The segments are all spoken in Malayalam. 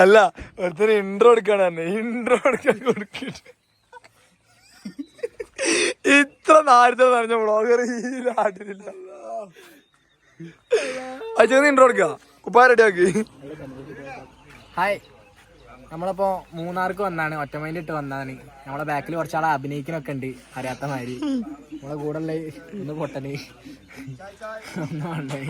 അല്ല ഒരുത്തര് ഇൻട്രോ എടുക്കാണ് ഇൻട്രോ എടുക്കാൻ കൊടുക്കിട്ട്. ഇത്ര നാരത്തെ നിറഞ്ഞ ബ്ലോഗർ ഈ നാട്ടിലില്ല. അച്ഛൻ ഇൻട്രോ എടുക്ക. കുപ്പാ ആക്കി. ഹായ് നമ്മളിപ്പോ മൂന്നാർക്ക് വന്നാണ്. ഒറ്റമൈൻഡ് ഇട്ട് വന്നാണ് നമ്മളെ ബാക്കിൽ കുറച്ചാളെ അഭിനയിക്കണൊക്കെ ഉണ്ട്. അറിയാത്ത മാതിരി. നമ്മളെ കൂടെ ഒന്ന് പൊട്ടന് ഒന്ന്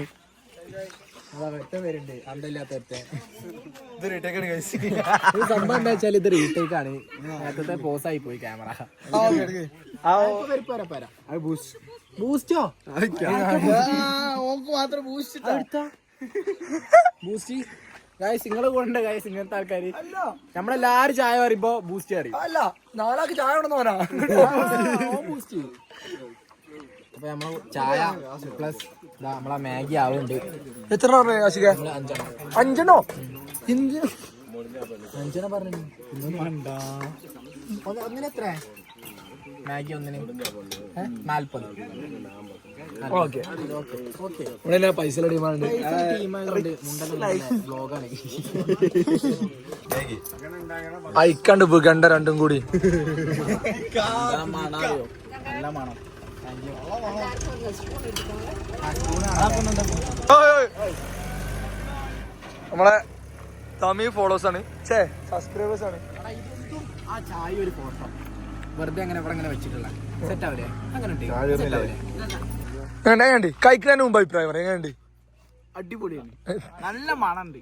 ഇത് റീടേക്കാണ് കഴിച്ച് സംഭവം എന്താ വെച്ചാൽ ഇത് റീടേക്ക് ആണ്. നേരത്തെ പോസ് ആയി പോയി ക്യാമറ ബൂസ്റ്റോ മാത്രം ബൂസ്റ്റ് ബൂസ്റ്റ് ഗായ്സ് നിങ്ങളെ കൂടെ ഗായ്സ് ഇങ്ങനത്തെ ആൾക്കാര്. നമ്മളെല്ലാരും ചായ പറയുമ്പോ ബൂസ്റ്റ് അറിയും അല്ല നാലാക്ക് ചായ പറഞ്ഞാ ബൂസ്റ്റ് അപ്പൊ നമ്മൾ ചായ പ്ലസ് നമ്മളെ മാഗി ആവുന്നുണ്ട്. എത്ര അഞ്ചെണ്ണം. അഞ്ചെണ്ണോ? പറഞ്ഞു. ഒന്നിന് എത്ര? മാഗി ഒന്നിന്? നാല്പത്. ഓക്കെ. ഇവിടെ പൈസ ബ്ലോഗാണ് അയക്കാണ്ട് വികണ്ട രണ്ടും കൂടി. നല്ല മണം. നമ്മളെ തമി ഫോളോസ് ആണ്. ചേ സബ്സ്ക്രൈബേഴ്സ് ആണ്. ആ ചായ ഒരു ഫോട്ടോ വെറുതെ അങ്ങനെ ഇവിടെ അങ്ങനെ വെച്ചിട്ടുള്ള. സെറ്റ് ആവില്ലേ അങ്ങനെ ഉണ്ട്. കഴിക്കുന്നതിന് മുമ്പ് അഭിപ്രായം പറയാം. എങ്ങനെയുണ്ട്? അടിപൊളിയാണ്. നല്ല മണുണ്ട്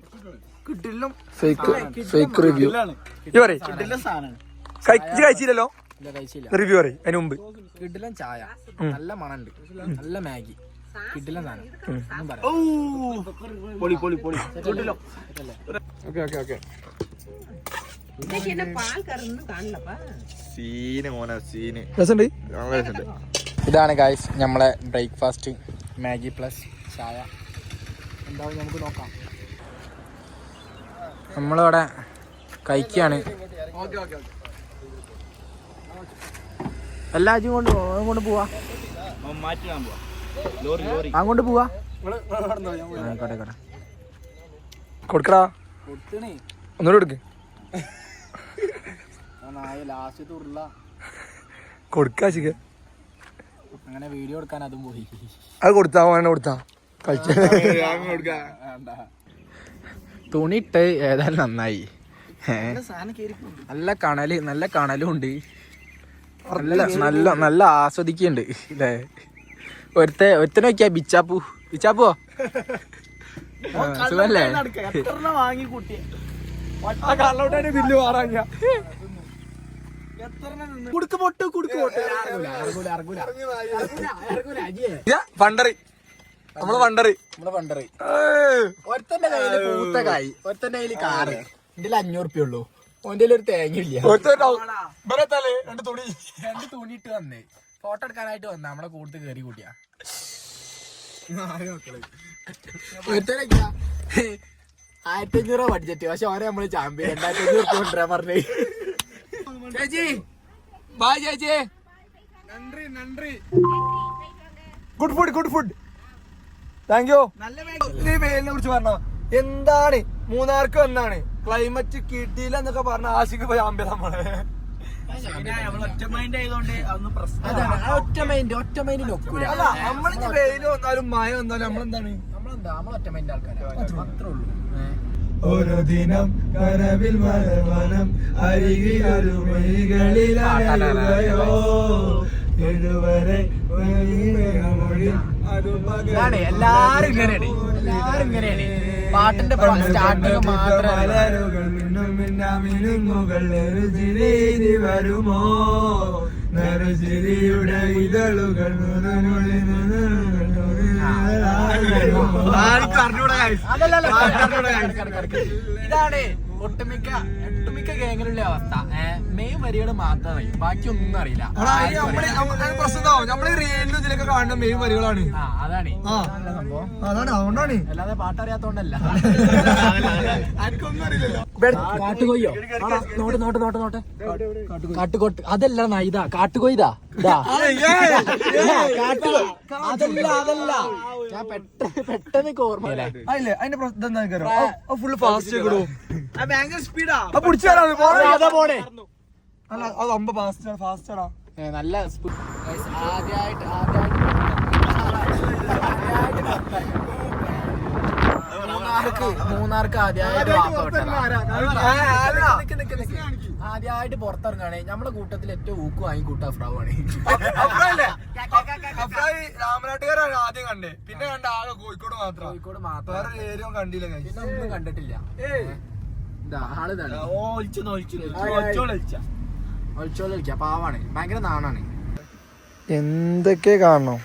കിട്ടില്ലും ഫേക്ക് റിവ്യൂ കഴിച്ചില്ലല്ലോ. റിവ്യൂ പറയും. അതിന് മുമ്പ്. കിട്ടില്ല ചായ. നല്ല മണുണ്ട്. നല്ല മാഗി. കിടിലൻ സാധനം. Okay okay okay. ഇതാണ് ഗായ്സ് നമ്മളെ ബ്രേക്ക്ഫാസ്റ്റ് മാഗി പ്ലസ് ചായ. എന്താവും നമുക്ക് നോക്കാം. നമ്മളിവിടെ കഴിക്കുകയാണ് എല്ലാ കൊണ്ട് കൊണ്ട് പോവാ. അങ്ങോട്ട് പോവാ. ആയിക്കോട്ടെ ആയിക്കോട്ടെ. കൊടുക്കടാ. ഒന്നുകൂടെ കൊടുക്ക്. അങ്ങനെ വീഡിയോ എടുക്കാൻ അതും പോയി. അത് കൊടുത്താ വേണം ഏതായാലും നന്നായി? നല്ല കണൽ നല്ല കണലും ഉണ്ട്. നല്ല നല്ല നല്ല ആസ്വദിക്കുന്നുണ്ട് അല്ലേ ഒരുത്ത ഒരുത്തനെ നോക്കിയാ ബിച്ചാപ്പു ബിച്ചാപ്പോ സുഖല്ലേ? ആ നമ്മൾ ബില്ല് മാറാങ്ങ പണ്ടറി നമ്മളെ പണ്ടറ്. ഒരുത്തന്റെ കയ്യിൽ പൂത്ത കായ്. ഒരുത്തന്റെ കയ്യിൽ കാറ്. ഇതിൽ അഞ്ഞൂറ് റുപ്യ ഉള്ളൂ. ഓന്റെ ഒരു തേങ്ങ ഇല്ല. രണ്ട് തുണി. രണ്ട് തുണിയിട്ട് വന്നേ. ഫോട്ടോ എടുക്കാനായിട്ട് വന്ന. നമ്മളെ കൂടുതൽ കയറി കൂട്ടിയാ. ആയിരത്തി അഞ്ഞൂറ് ബഡ്ജറ്റ് പക്ഷെ ഓരോ നമ്മൾ ചാമ്പ്യൻ രണ്ടായിരത്തി അഞ്ഞൂറ് കൊണ്ടുവരാ പറഞ്ഞേ. ചേച്ചി. ബായ് ചേച്ചി. നന്ദി നന്ദി. Good food good food thank you നല്ല മേലിനെ കുറിച്ച് പറഞ്ഞോ? എന്താണ്? മൂന്നാർക്ക് വന്നാണ്. ക്ലൈമറ്റ് കിട്ടിയില്ല എന്നൊക്കെ പറഞ്ഞ ആശിക്ക് പോയി ആമ്പേ നമ്മളെ. ഒറ്റ മൈൻഡ് ഒറ്റ മൈൻഡ് അല്ല വെയിൽ വന്നാലും മഴ വന്നാലും നമ്മളെന്താണ്? നമ്മളെന്താ നമ്മൾ ഒറ്റ മൈൻഡ് ഉള്ളൂ. ഒരു ദിനം കനവിൽ മരവനം അരികിലൊരു മൈകളിലോ എഴുവരെ ഇതാണ് എല്ലാരും ഇങ്ങനെയാണ്. എല്ലാരും ഇങ്ങനെയാണ്. പാട്ടിന്റെ സ്റ്റാർട്ടിങ് മാത്രമേ വരുമോ? നറുചിരിയുടെ ഇതളുകൾ ഇതാണ് ഒട്ടുമിക്ക ഒട്ടുമിക്ക ഗാങ്ങിലുള്ള അവസ്ഥ. മെയിൻ വരികൾ മാത്രമേ ബാക്കി ഒന്നും അറിയില്ല. കാണുന്ന വരികളാണ്. അതാണ്. അതാണ് അതുകൊണ്ടാണ്. അല്ലാതെ പാട്ടറിയാത്തോണ്ടല്ല. കാട്ടുകൊയ്യോ? Not not not not. കാട്ടുകൊട്ട് അതല്ല ഇതാ കാട്ടുകൊയ്താ. ഇതാ അതല്ല അതല്ല. ഞാൻ പെട്ടെന്ന് ഓർമ്മയില്ല അതില്ലേ അതിന്റെ എന്താ എനിക്കറിയോ ഫുള്ള് ഫാസ്റ്റ് കിടൂ ഭയങ്കര സ്പീഡാ പിടിച്ചു പോണേ. അല്ല അത് അമ്പ ഫാസ്റ്റ് ആണ് ഫാസ്റ്റ് നല്ല ആദ്യായിട്ട് ആദ്യായിട്ട് മൂന്നാർക്ക് മൂന്നാർക്ക് ആദ്യമായിട്ട് ആദ്യമായിട്ട് പുറത്തിറങ്ങാണേ നമ്മളെ കൂട്ടത്തിൽ ഏറ്റവും ഊക്ക് ആയി കൂട്ട അഫ്രാവാണ് രാമനാട്ടുകാരാണ് ആദ്യം കണ്ടേ. പിന്നെ കണ്ട ആകെ കോഴിക്കോട് മാത്രം. കോഴിക്കോട് മാത്രം. വേറെ ഏരിയ കണ്ടില്ല. പിന്നെ ഒന്നും കണ്ടിട്ടില്ല. ഇതാ ആൾ ഇതാണ്. ഒളിച്ചു ഒളിച്ചു ഒളിച്ചു. ഒളിച്ചോളി കളിക്കുക പാവാണ്. ഭയങ്കര നാണാണ്. എന്തൊക്കെ കാണണം?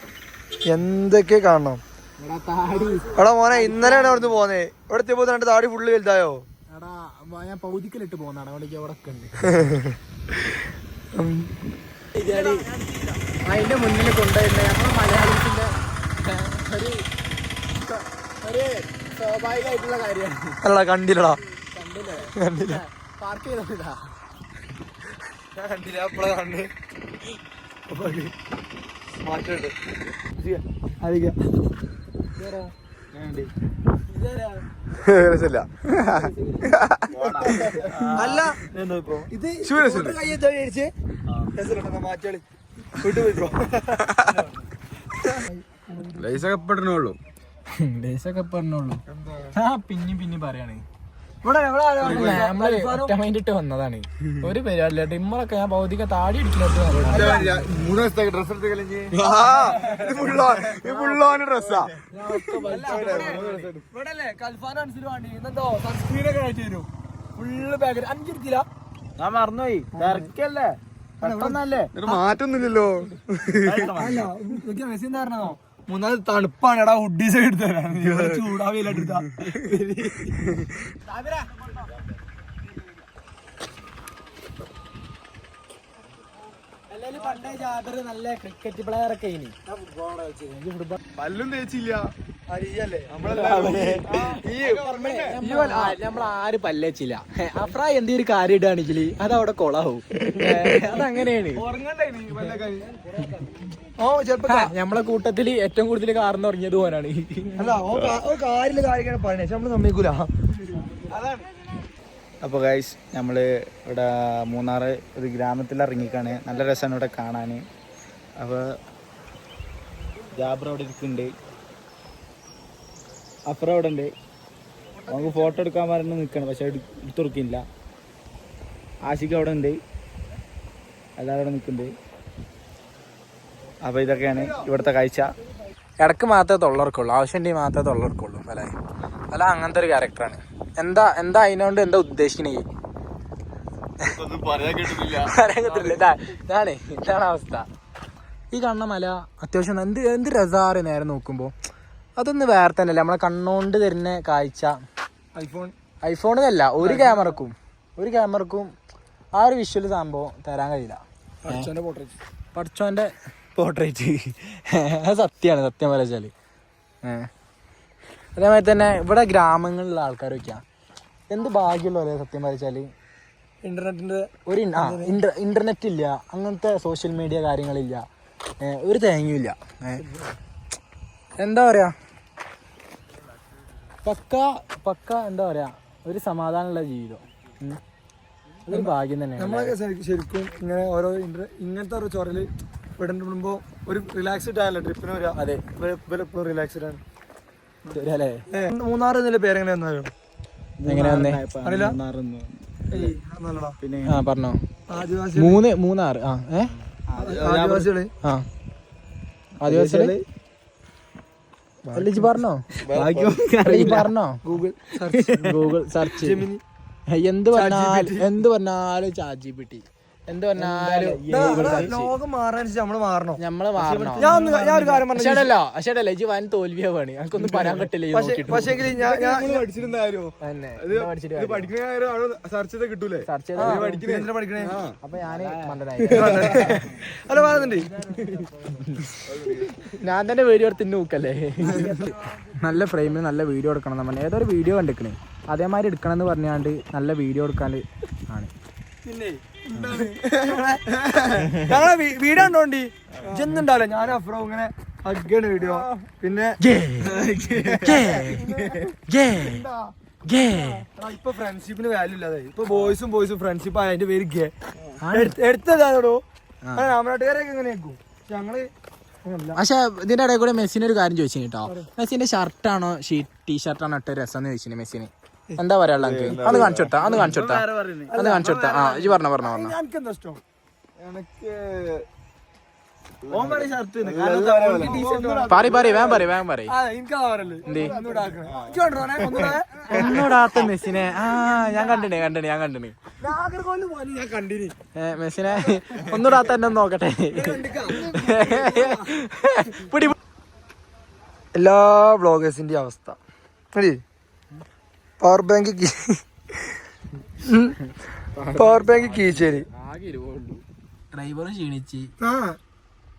എന്തൊക്കെ കാണണം? എടാ മോനെ ഇന്നലെയാണ് അവിടുന്ന് പോന്നെ. ഇവിടെ എത്തിയപ്പോ രണ്ട് താടി ഫുള്ള് വലുതായോ? ഞാൻ പൗതിക്കലിട്ട് പോകുന്നതാണ്. അവിടേക്ക് അവിടെ ഒക്കെ ഉണ്ട് അതിന്റെ മുന്നിൽ കൊണ്ടുവരുന്ന നമ്മൾ മലയാളത്തിന്റെ ഏ, ഒരു ഒരു സ്വാഭാവികമായിട്ടുള്ള കാര്യമാണ്. അല്ല കണ്ടില്ലടാ. കണ്ടില്ലേ? കണ്ടില്ല. പാർക്ക് ചെയ്തതാ ഞാൻ കണ്ടില്ല അപ്പഴാ കണ്ട്. മാറ്റുണ്ട് രസമില്ല. അല്ല ഇത് മാറ്റാളി വീട്ടിൽ പോയിക്കോ ലൈസൊക്കെ പെടണുള്ളൂ പറഞ്ഞോളൂ ആ പിന്നി പിന്നി പറയാണ്. നമ്മൾ ഒറ്റ വന്നതാണ് ഒരു പരിപാടിയില്ല ഇമ്മളൊക്കെ ഞാൻ ഭൗതിക താടി ഡ്രസ്സാ ഫുള്ള് പാക്കറ്റ് ഞാൻ മറന്നുപോയി തിരക്കല്ലേ പെട്ടെന്നല്ലേ മാറ്റൊന്നുമില്ലല്ലോ മെസ്സി എന്താ പറഞ്ഞോ മൂന്നാൽ തണുപ്പാണ് എടാ ഹുഡീസ് ഒക്കെ എടുത്തു. തരാം ഇവിടെ ചൂടാവില്ല എടുത്താ പണ്ടേ ജാദർ നല്ല ക്രിക്കറ്റ് പ്ലെയർ ഒക്കെ ഇനി പല്ലും തേച്ചില്ല. നമ്മൾ ആര് പല്ലേച്ചില്ല. അഫ്ര എന്തെങ്കിലും കാര്യം ഇടുകയാണെങ്കിൽ അത് അവിടെ കൊളാവും അതങ്ങനെയാണ്. ഓ ചെറുപ്പം നമ്മളെ കൂട്ടത്തിൽ ഏറ്റവും കൂടുതൽ കാർന്ന് ഇറങ്ങിയത് പോലാണ് അല്ല ഓ കാ- ഓ കാറിൽ കാര്യമാണ് പറയണേ പക്ഷെ നമ്മൾ സമ്മതിക്കൂല. അപ്പോൾ ഗൈസ് നമ്മൾ ഇവിടെ മൂന്നാറ് ഒരു ഗ്രാമത്തിൽ ഇറങ്ങിക്കാണ്. നല്ല രസമാണ് ഇവിടെ കാണാൻ അപ്പോൾ ജാബ്ര അവിടെ ഇരിക്കുന്നുണ്ട്. അഫ്ര അവിടെ ഉണ്ട്. നമുക്ക് ഫോട്ടോ എടുക്കാൻ പറഞ്ഞ് നിൽക്കണം പക്ഷെ എടുത്തു കൊടുക്കില്ല. ആശിക്ക് അവിടെ ഉണ്ട്. എല്ലാവരും അവിടെ നിൽക്കുന്നുണ്ട് അപ്പോൾ ഇതൊക്കെയാണ് ഇവിടുത്തെ കാഴ്ച. ഇടയ്ക്ക് മാത്രമേ തൊള്ളർക്കുള്ളൂ ആവശ്യമുണ്ടെങ്കിൽ മാത്രമേ തൊള്ളർക്കുള്ളൂ പല അല്ല അങ്ങനത്തെ ഒരു ക്യാരക്ടറാണ് എന്താ എന്താ അതിനോണ്ട് എന്താ ഉദ്ദേശിക്കണേ? പറയാൻ ഇതാണ് ഇതാണ് അവസ്ഥ. ഈ കാണുന്ന മല അത്യാവശ്യം എന്ത് എന്ത് രസാറ് നേരെ നോക്കുമ്പോൾ അതൊന്ന് വേറെ തന്നെ അല്ല നമ്മളെ കണ്ണോണ്ട് തരുന്ന കാഴ്ച. ഐഫോൺ. ഐഫോണിനല്ല ഒരു ക്യാമറക്കും ഒരു ക്യാമറക്കും ആ ഒരു വിഷ്വൽ സംഭവം തരാൻ കഴിയില്ല. പഠിച്ചോന്റെ പഠിച്ചോന്റെ പഠിച്ചോന്റെ പോർട്രേറ്റ് അത് സത്യമാണ് സത്യം പറയാ വെച്ചാൽ അതേമാതിരി തന്നെ ഇവിടെ ഗ്രാമങ്ങളിലുള്ള ആൾക്കാരൊക്കെയാ എന്ത് ഭാഗ്യമുള്ള സത്യം പറയാ ഇന്റർനെറ്റിന്റെ ഒരു ഇന്റർനെറ്റ് ഇല്ല അങ്ങനത്തെ സോഷ്യൽ മീഡിയ കാര്യങ്ങളില്ല. ഒരു തേങ്ങയില്ല എന്താ പറയാ? പക്ക പക്ക എന്താ പറയാ? ഒരു സമാധാനമുള്ള ജീവിതം. അതൊരു ഭാഗ്യം തന്നെയാണ് നമ്മളൊക്കെ ശരിക്കും ഇങ്ങനെ ഓരോ ഇങ്ങനത്തെ ഓരോ ചൊറൽ വിടുമ്പോ ഒരു റിലാക്സ്ഡ് ആയല്ലോ ട്രിപ്പിന് വരിക അതെ. റിലാക്സ്ഡ് ആണ്. മൂന്നാർ പേരെങ്ങനെ വന്നാലോ? എങ്ങനെ പറഞ്ഞോ. മൂന്ന് മൂന്നാറ്. ആ ഏ? ആദിവാസികൾ. ആ. ആദിവാസികൾ? പറഞ്ഞോ? പറഞ്ഞോ? Google Google search. എന്ത് പറഞ്ഞാലും എന്ത് പറഞ്ഞാലും ചാറ്റ് ജി പി ടി. എന്ത് പറഞ്ഞാലും ലോകം മാറാൻ നമ്മൾ മാറണം? നമ്മൾ മാറണം? ഞാൻ ഒരു കാര്യം പറഞ്ഞു വൻ എനിക്കൊന്നും പറയാൻ പറ്റില്ല പക്ഷേ അപ്പൊ ഞാൻ അല്ല ഞാൻ തന്നെ വീഡിയോ എടുത്ത് നോക്കല്ലേ? നല്ല ഫ്രെയിമിൽ നല്ല വീഡിയോ എടുക്കണം നമ്മൾ ഏതൊരു വീഡിയോ കണ്ടിക്കണേ? അതേമാതിരി എടുക്കണം എന്ന് പറഞ്ഞാണ്ട് നല്ല വീഡിയോ എടുക്കാണ്ട് ആണ്. പിന്നെ? ഞങ്ങളെ വീഡിയോ ഉണ്ടോണ്ടി ചെന്നുണ്ടാവില്ല ഞാൻ അഫ്രോ ഇങ്ങനെ അഗ്ഗണ വീഡിയോ പിന്നെ ഇപ്പൊ ഫ്രണ്ട്ഷിപ്പിന് വാല്യൂ ഇല്ലാതെ. ഇപ്പൊ ബോയ്സും ബോയ്സും ഫ്രണ്ട്ഷിപ്പ് ആയ അതിന്റെ പേര് ഗേ എടുത്തതാണോ രാമനാട്ടുകാരൊക്കെ എങ്ങനെ ഞങ്ങൾ. പക്ഷെ ഇതിന്റെ ഇടയിൽ കൂടെ മെസ്സിന് ഒരു കാര്യം ചോദിച്ചു കേട്ടോ മെസ്സിന്റെ ഷർട്ടാണോ ഷീ ടീ ഷർട്ടാണോ ഇട്ട രസം എന്ന് ചോദിച്ചു മെസ്സിന്. എന്താ പറയാനുള്ള എനിക്ക്? അത് കാണിച്ചോട്ടാ കൊടുത്താ അത് കാണിച്ചു കൊടുത്താ അത് കാണിച്ചു ആ ഇജ് പറഞ്ഞ പറഞ്ഞ പറഞ്ഞ. എനിക്ക് എന്താ ഇഷ്ടം? എനിക്ക് പറ പറ വേം പറ വേം പറ. ഒന്നൂടാത്ത മെസ്സിനെ. ആ ഞാൻ കണ്ടിന് കണ്ടിന് ഞാൻ കണ്ടിന്. നാഗർകോവിലിൽ പോലും ഞാൻ കണ്ടിനി. ഏ, മെസ്സിനെ ഒന്നൂടാത്ത എന്നെ നോക്കട്ടെ. പിടി എല്ലാ ബ്ലോഗേഴ്സിന്റെ അവസ്ഥ. Power bank power bank Keecheri. Driver ക്ഷീണിച്ച്. ആ.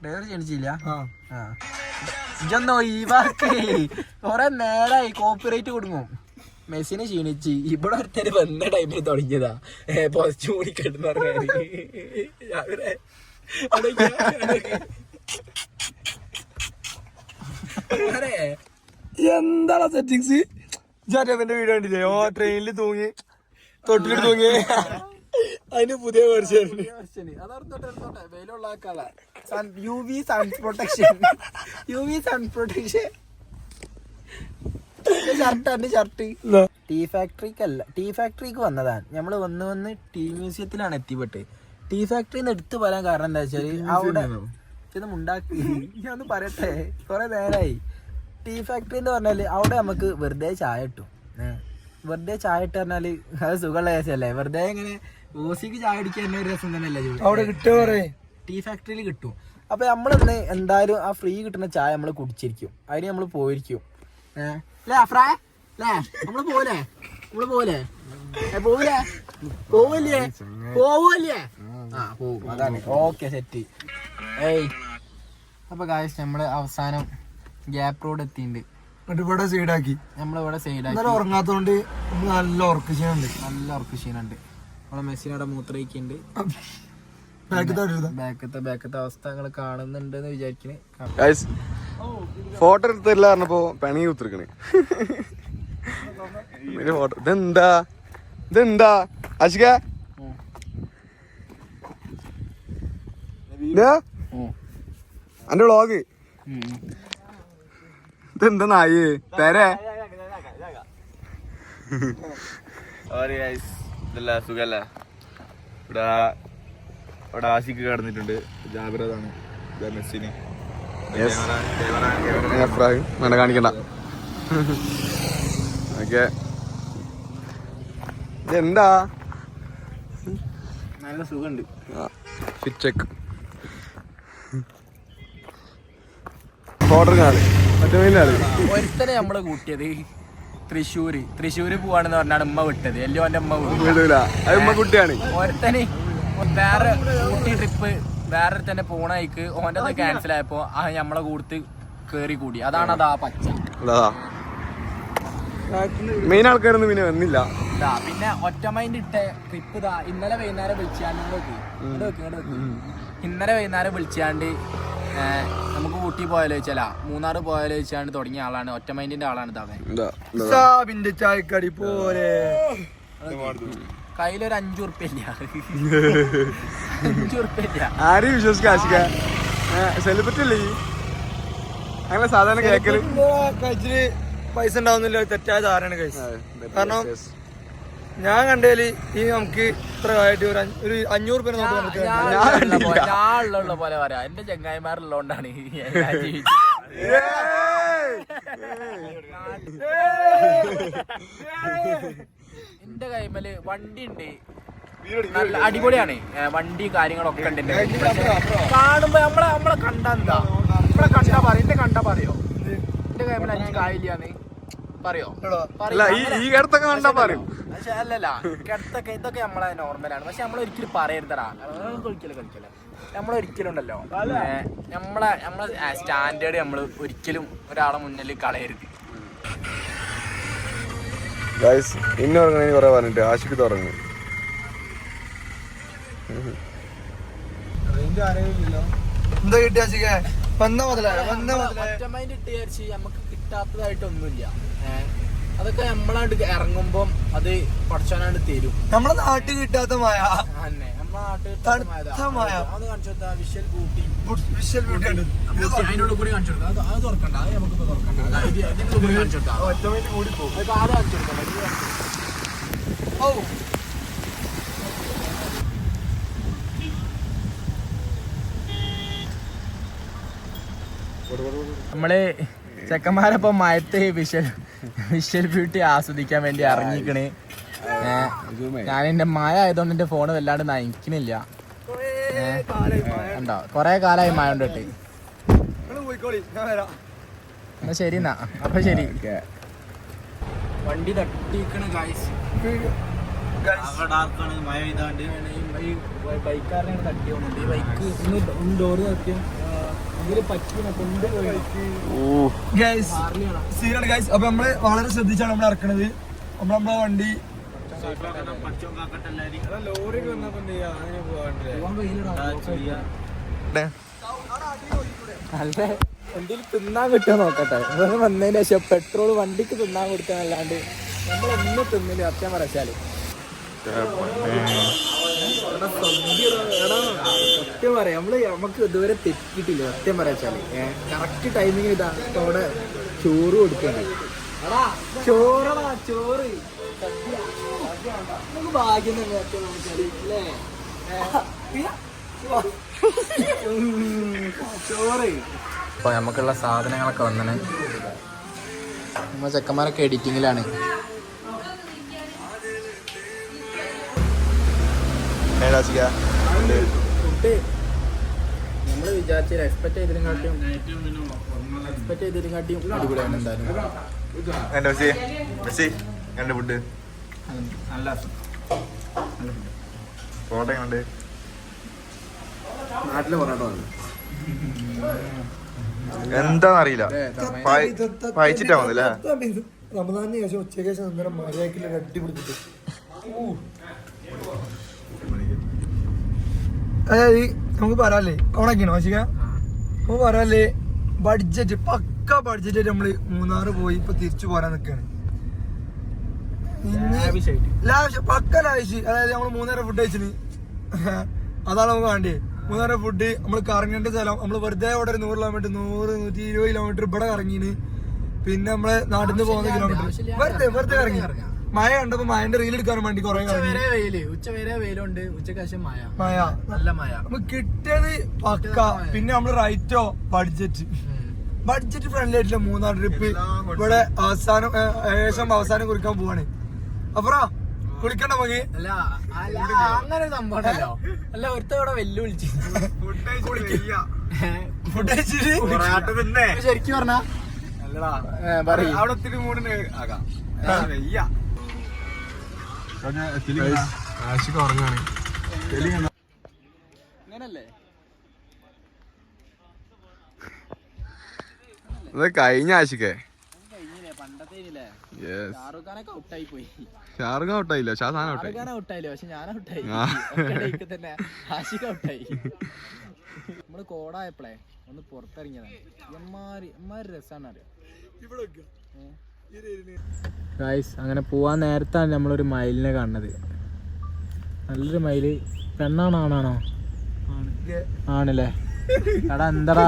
ഡ്രൈവർ ക്ഷീണിച്ചില്ല? ആ. ഈ ഇജൊന്ന് ഒഴിവാക്കേ കൊറേ നേരായി കോപ്പിറൈറ്റ് കൊടുങ്ങും. മെസ്സിനെ ക്ഷീണിച്ച്. ഇവിടെ ഒരുത്തര് വന്ന ടൈമിൽ തുടങ്ങിയതാ. പൊതിച്ചു കൂടി കിടന്നു എന്താണ് സെറ്റിങ്സ് ജാറ്റവന്റെ വീട് കണ്ടില്ലേ? ഓ ട്രെയിനിൽ തൂങ്ങി. തൊട്ടിലിട്ട് തൂങ്ങി. അതിന് പുതിയ version U V sun protection U V sun protection shirt എന്റെ ഷർട്ട് ടീ അല്ല. ടീ ഫാക്ടറിക്ക് വന്നതാണ്. നമ്മൾ വന്ന് വന്ന് ടീ മ്യൂസിയത്തിലാണ് എത്തിപ്പെട്ട്. ടീ ഫാക്ടറിന്ന് എടുത്തു പറയാൻ കാരണം എന്താ വെച്ചാൽ അവിടെ ഇതൊന്നും ഉണ്ടാക്കി ഞാൻ ഒന്ന് പറയട്ടെ. കൊറേ നേരായി. ടീ ഫാക്ടറി എന്ന് പറഞ്ഞാൽ അവിടെ നമുക്ക് വെറുതെ ചായ കിട്ടും. ഏ. വെറുതെ ചായ ഇട്ട് പറഞ്ഞാൽ അത് സുഖമുള്ള രസമല്ലേ? വെറുതെ ഇങ്ങനെ ഓസിക്ക് ചായ അടിക്കാൻ തന്നെ ഒരു രസം തന്നെയല്ലേ? അവിടെ കിട്ടുക പറയേ? ടീ ഫാക്ടറിയിൽ കിട്ടും. അപ്പൊ നമ്മളിന്ന് എന്തായാലും ആ ഫ്രീ കിട്ടുന്ന ചായ നമ്മൾ കുടിച്ചിരിക്കും. അതിന് നമ്മൾ പോയിരിക്കും. അല്ലേ അഫ്രാ? അല്ലേ നമ്മൾ പോലെ നമ്മൾ പോലെ പോവില്ലേ പോവില്ലേ? പോവില്ലേ? ആ പോവും. അതാണ്. ഓക്കെ സെറ്റ് ഏയ്. അപ്പൊ കാശ് നമ്മൾ അവസാനം ഗ്യാപ്പ് റോഡ് എത്തിയിട്ടുണ്ട് എന്നിട്ട് ഇവിടെ സൈഡാക്കി. നമ്മളിവിടെ സൈഡാക്കി ഇന്നലെ ഉറങ്ങാത്തോണ്ട് നല്ല ഉറക്ക ചെയ്യുന്നുണ്ട് നല്ല ഉറക്ക ക്ഷീണുണ്ട് നമ്മളെ മെസ്സിനവിടെ തടരുത ബാക്കത്തെ ബാക്കത്തെ അവസ്ഥ നിങ്ങൾ കാണുന്നുണ്ട് എന്ന് വിചാരിക്കണേ. ഗൈസ് ഫോട്ടോ എടുത്തില്ല പറഞ്ഞപ്പോ പണി കുത്തിരിക്കണേ. ഫോട്ടോ ഇതെന്താ? ഇതെന്താ? അശിക അന്റെ വ്ളോഗ് ഇതെന്താ നായി? തരേ. ഇതല്ല സുഖല്ല? ഇവിടെ ഇവിടെ ആശിക്ക് കിടന്നിട്ടുണ്ട്. ജാഗ്രതാണ്. മെസ്സിന്. വേണ്ട കാണിക്കണ്ട. ഓക്കെ. എന്താ നല്ല സുഖമുണ്ട് ഫിറ്റ് ചെക്ക് ഓർഡർ കാണി. ഒരുത്തനെ നമ്മൾ കൂട്ടിയത് തൃശ്ശൂര്. തൃശ്ശൂര് പോവാണെന്ന് പറഞ്ഞാണ് ഉമ്മ വിട്ടത്. എല്ലോ എന്റെ ഉമ്മ വിട്ടു. കുട്ടിയാണ്. ഒരുത്തന് വേറെ ഊട്ടി ട്രിപ്പ് വേറെ തന്നെ പോണേക്ക് ഓന്റെ ഓന്റെ ക്യാൻസൽ ആയപ്പോ ആ നമ്മളെ കൂടത്ത് കേറി കൂടി. അതാണ് അത് ആ പച്ച. മെയിൻ ആൾക്കാരൊന്നും പിന്നെ വന്നില്ല. പിന്നെ ഒറ്റ മൈൻഡ് ഇട്ട ട്രിപ്പ് ഇന്നലെ വൈകുന്നേരം വിളിച്ചാണ്ട്. ഇന്നലെ വൈകുന്നേരം വിളിച്ചാണ്ട് നമുക്ക് ഊട്ടി പോയാലോ ചോദിച്ചാലാ? മൂന്നാർ പോയാലോ ചോദിച്ചാണ്ട് തുടങ്ങിയ ആളാണ്. ഒറ്റ മൈൻഡിന്റെ ആളാണ് എന്താ? ചായക്കടി പോലെ കയ്യിലൊരു അഞ്ചു ഉറുപ്പ്യ ഇല്ല അഞ്ചു ഉറുപ്പ്യ ഇല്ല ആരെയും വിശ്വസിക്കാൻ ആശിക്ക? സെലിബ്രിറ്റി അല്ലേ? അങ്ങനെ സാധാരണ കേക്കൽ. കഴിച്ചിൽ പൈസ ഉണ്ടാവുന്നില്ല തെറ്റായ ധാരണ കഴിച്ചത് കാരണം ഞാൻ കണ്ടേൽ ഈ നമുക്ക് ഇത്ര ആയിട്ട് ഒരു അഞ്ഞ- ഒരു അഞ്ഞൂറ് പേര് നോട്ട് വന്നിട്ട് ഞാനുള്ള പോലെ പറയാം. എന്റെ ചങ്ങായിമാരുള്ളതുകൊണ്ടാണ് ഞാൻ ജീവിച്ചത്. എന്റെ കൈമൽ വണ്ടി ഉണ്ട് നല്ല അടിപൊളിയാണ്. ഏ, വണ്ടി കാര്യങ്ങളൊക്കെ ഉണ്ട് എന്റെ കയ്യിൽ. പക്ഷേ കാണുമ്പോ നമ്മളെ നമ്മളെ കണ്ട എന്താ? നമ്മളെ കണ്ടാ പറയും എന്റെ കണ്ടാ പറയോ? എന്റെ കൈമൽ അഞ്ച് കായില്ലാന്ന് പറയോ? അല്ല ഈ ഈ കിടത്തൊക്കെ കണ്ടാ പറയും. പക്ഷെ അല്ലല്ല. കിടത്തൊക്കെ ഇതൊക്കെ നമ്മളെ നോർമലാണ് പക്ഷെ നമ്മൾ ഒരിക്കലും പറയരുതടാ. ഒരിക്കലും കളിക്കല നമ്മൾ ഒരിക്കലും ഉണ്ടല്ലോ നമ്മളെ നമ്മളെ സ്റ്റാൻഡേർഡ് നമ്മൾ ഒരിക്കലും ഒരാളെ മുന്നിൽ കളയരുത്. ഗൈസ് ഇന്ന് ഉറങ്ങണേ കുറെ പറഞ്ഞിട്ട് എന്താ കിട്ടിയ വന്ന മുതലായ വന്ന മുതലായ ഒറ്റമൈൻഡ് ഇട്ട് വിചാരിച്ച് നമുക്ക് കിട്ടാത്തതായിട്ടൊന്നുമില്ല. അതൊക്കെ നമ്മളാണ്ട് ഇറങ്ങുമ്പം അത് പഠിച്ചാനാണ്ട് തരും. നമ്മളെ നാട്ടിൽ കിട്ടാത്ത മായ. തന്നെ നമ്മളെ നാട്ടിൽ തണുത്ത മഴ. അത് കാണിച്ചു കൊടുത്താ വിഷ്വൽ കൂട്ടി വിഷ്വൽ ബ്യൂട്ടി ഉണ്ട്. അതിന്റെ കൂടി കാണിച്ചു കൊടുക്കാം. അത് തുറക്കണ്ട അത് നമുക്ക് തുറക്കണ്ട. കൂടി കാണിച്ചു കൊടുക്കാം ഒറ്റ മിനിറ്റ് കൂടി പോകും. അത് കാണിച്ചു കൊടുക്കാം. ഓ നമ്മൾ ചെക്കന്മാരപ്പം മയത്ത് വിഷ്വൽ വിഷ്വൽ ബ്യൂട്ടി ആസ്വദിക്കാൻ വേണ്ടി ഇറങ്ങിക്കണ് ഞാൻ എന്റെ മഴ ആയതുകൊണ്ട് എന്റെ ഫോണ് വല്ലാണ്ട് നയിക്കണില്ല. ഉണ്ടോ കൊറേ കാലായി മഴ ഉണ്ടിട്ട് എന്നാ ശരി എന്നാ. അപ്പൊ ശരി. വണ്ടി തട്ടിക്കണ ഗൈസ് മഴ പെയ്താണ്ട്. ഈ ബൈക്കാരനെ തട്ടിയോണ്ട്. ഈ ബൈക്ക് ഒന്ന് ഡോറ് തട്ടിയും? സീനാണ് ഗൈസ് അപ്പൊ നമ്മൾ വളരെ ശ്രദ്ധിച്ചാണ് നമ്മൾ ഇറക്കണത്. നമ്മൾ നമ്മളെ വണ്ടി അല്ല വണ്ടിയിൽ തിന്നാൻ കിട്ടുമോ നോക്കട്ടെ. വന്നതിന് ശേഷം പെട്രോൾ വണ്ടിക്ക് തിന്നാൻ കൊടുക്കാന്നല്ലാണ്ട് നമ്മളൊന്നും തിന്നില്ല അത്യം പറച്ചാൽ സത്യം പറയാം. നമ്മൾ നമുക്ക് ഇതുവരെ തെറ്റിട്ടില്ല. സത്യം പറയാ വെച്ചാൽ. കറക്റ്റ് ടൈമിങ് ഇതാ. ഇപ്പൊ അവിടെ ചോറ് കൊടുക്കണ്ടേ ചോറടാ ചോറ്. നമുക്ക് ഭാഗ്യം തന്നെ ചോറ്. അപ്പൊ നമുക്കുള്ള സാധനങ്ങളൊക്കെ വന്നേ നമ്മ ചെക്കന്മാരൊക്കെ എഡിറ്റിങ്ങിലാണ് നമ്മൾ വിചാരിച്ച എക്സ്പെക്ട് എക്സ്പെക്ട് അടിപൊളിയാണ് എന്തായാലും മെസ്സി മെസ്സി എന്റെ ഫുഡ് നല്ല നാട്ടിലെ പൊറോട്ട എന്താന്നറിയില്ല വായിച്ചിട്ടാ റമദാനിന് ശേഷം ഉച്ചയ്ക്ക് ശേഷം അടിപൊളി അതായത് നമുക്ക് പറയാല്ലേ ഓണാക്കിണോ ആശിക നമുക്ക് പറയാല്ലേ ബഡ്ജറ്റ് പക്ക ബഡ്ജറ്റ് നമ്മൾ മൂന്നാറ് പോയി ഇപ്പൊ തിരിച്ചു പോരാൻ നിക്കാണ്. ലാവശ്യം പക്ക ലാവശ്യം അതായത് നമ്മൾ മൂന്നേരം ഫുഡ് കഴിച്ചിന്. അതാണ് നമുക്ക് വേണ്ടേ. മൂന്നേരം ഫുഡ് നമ്മൾ കറങ്ങേണ്ട സ്ഥലം നമ്മൾ വെറുതെ അവിടെ ഒരു നൂറ് കിലോമീറ്റർ നൂറ് നൂറ്റി ഇരുപത് കിലോമീറ്റർ ഇവിടെ കറങ്ങിന്. പിന്നെ നമ്മളെ നാട്ടിൽ നിന്ന് പോകുന്ന കിലോമീറ്റർ വെറുതെ വെറുതെ കറങ്ങി. മഴ കണ്ടപ്പോ മഴന്റെ റീൽ എടുക്കാൻ വേണ്ടി കുറെ വരെ വെയിൽ. ഉച്ച വരെ വെയിലുണ്ട്. ഉച്ചയ്ക്ക് ശേഷം മഴ. മഴ. നല്ല മഴ. നമുക്ക് കിട്ടിയത് പക്ക. പിന്നെ നമ്മൾ റൈറ്റോ ബഡ്ജറ്റ് ബഡ്ജറ്റ് ഫ്രണ്ട്ലി ആയിട്ടുള്ള മൂന്നാർ ട്രിപ്പ് ഇവിടെ അവസാനം ഏകദേശം അവസാനം കുറിക്കാൻ പോവാണ്. അപ്പറ കുളിക്കണ്ട മകി അല്ല അല്ല അങ്ങനെ അല്ല ഒരുത്തവിടെ വെല്ലു വിളിച്ചു. ഫുഡ് കഴിച്ചിട്ട് ശരിക്കും പറഞ്ഞാ അവിടെ ഒത്തിരി മൂടിന് ആകാം. ആശിക്ക് ഉറങ്ങാണ് അങ്ങനല്ലേ ഇത് കഴിഞ്ഞ ആശിക്കേ കഴിഞ്ഞില്ലേ പണ്ടത്തെ യെസ് ഷാറുഖ് ഔട്ടായില്ല? ഷാസാൻ ഔട്ടായില്ല പക്ഷെ ഞാൻ ഔട്ടായി. തന്നെ ആശിക ഔട്ടായി നമ്മൾ കോടായപ്പോളേ ഒന്ന് പുറത്തിറങ്ങിയതാണ്. എമ്മാരി എമ്മാരി രസാണ് അറിയാം? ഗായ്സ് അങ്ങനെ പോവാൻ നേരത്താണ് നമ്മളൊരു മയിലിനെ കാണുന്നത്. നല്ലൊരു മയിൽ. പെണ്ണാണോ ആണാണോ? ആണല്ലേ? എടാ എന്താടാ?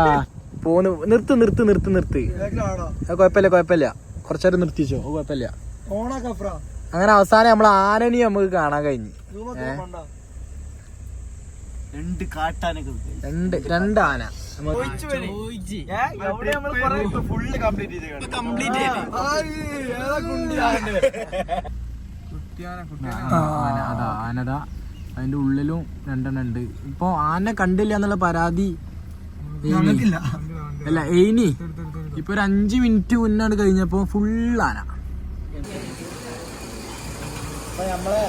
പോന്ന് നിർത്ത് നിർത്ത് നിർത്ത് നിർത്ത്. കൊഴപ്പില്ല കുഴപ്പമില്ല കുഴപ്പമില്ല. കുറച്ചേരം നിർത്തിച്ചോ കൊഴപ്പില്ല കുഴപ്പമില്ല. അങ്ങനെ അവസാനം നമ്മൾ ആനനി നമുക്ക് കാണാൻ കഴിഞ്ഞു. വേണ്ട രണ്ട് കാട്ടാനൊക്കെ രണ്ട് രണ്ട് ആന. ആനതാ അതിന്റെ ഉള്ളിലും രണ്ടെണ്ണം ഉണ്ട്. ഇപ്പൊ ആന കണ്ടില്ല എന്നുള്ള പരാതി. അല്ല എയിനി ഇപ്പൊ ഒരു അഞ്ച് മിനിറ്റ് മുന്നാണ് കഴിഞ്ഞപ്പോ ഫുൾ ആന. നമ്മളെ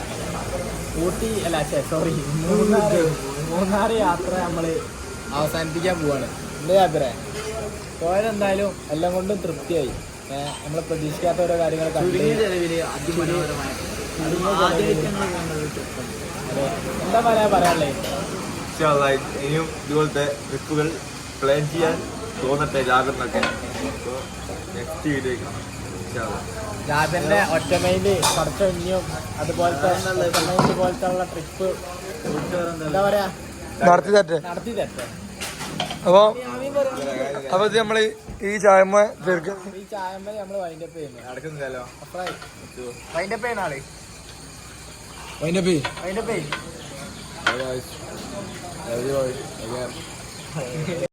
ഊട്ടി അല്ല സോറി മൂന്നാറ് മൂന്നാറ് യാത്ര നമ്മൾ അവസാനിപ്പിക്കാൻ പോവാണ്. എന്റെ അഭിപ്രായം പോയതെന്തായാലും എല്ലാം കൊണ്ടും തൃപ്തിയായി. നമ്മൾ നമ്മൾ പ്രതീക്ഷിക്കാത്ത ഓരോ കാര്യങ്ങൾ. എന്താ പറയാ പറയാനുള്ളത് ഇനിയും ഇതുപോലത്തെ ട്രിപ്പുകൾ പ്ലാൻ ചെയ്യാൻ തോന്നട്ടെ ജാബിറിനൊക്കെ നെക്സ്റ്റ് വീഡിയോ. ജാബിന്റെ ഒറ്റമൈൻഡ് കുറച്ച് ഇനിയും അതുപോലത്തെ പോലത്തെ ഉള്ള ട്രിപ്പ് എന്താ പറയാ? നടത്തി തട്ടെ നടത്തി തരട്ടെ. അപ്പൊ അപ്പൊ ഇത് നമ്മൾ ഈ ചായമ്മ തീർക്കും ഈ ചായമ്മ നമ്മൾ വൈൻഡപ്പ് ചെയ്യുന്നു. നടക്കുന്നില്ലല്ലോ. വൈൻഡപ്പ് ചെയ്യുന്ന ആൾ. അതിന്റെ പേ വൈൻഡപ്പ്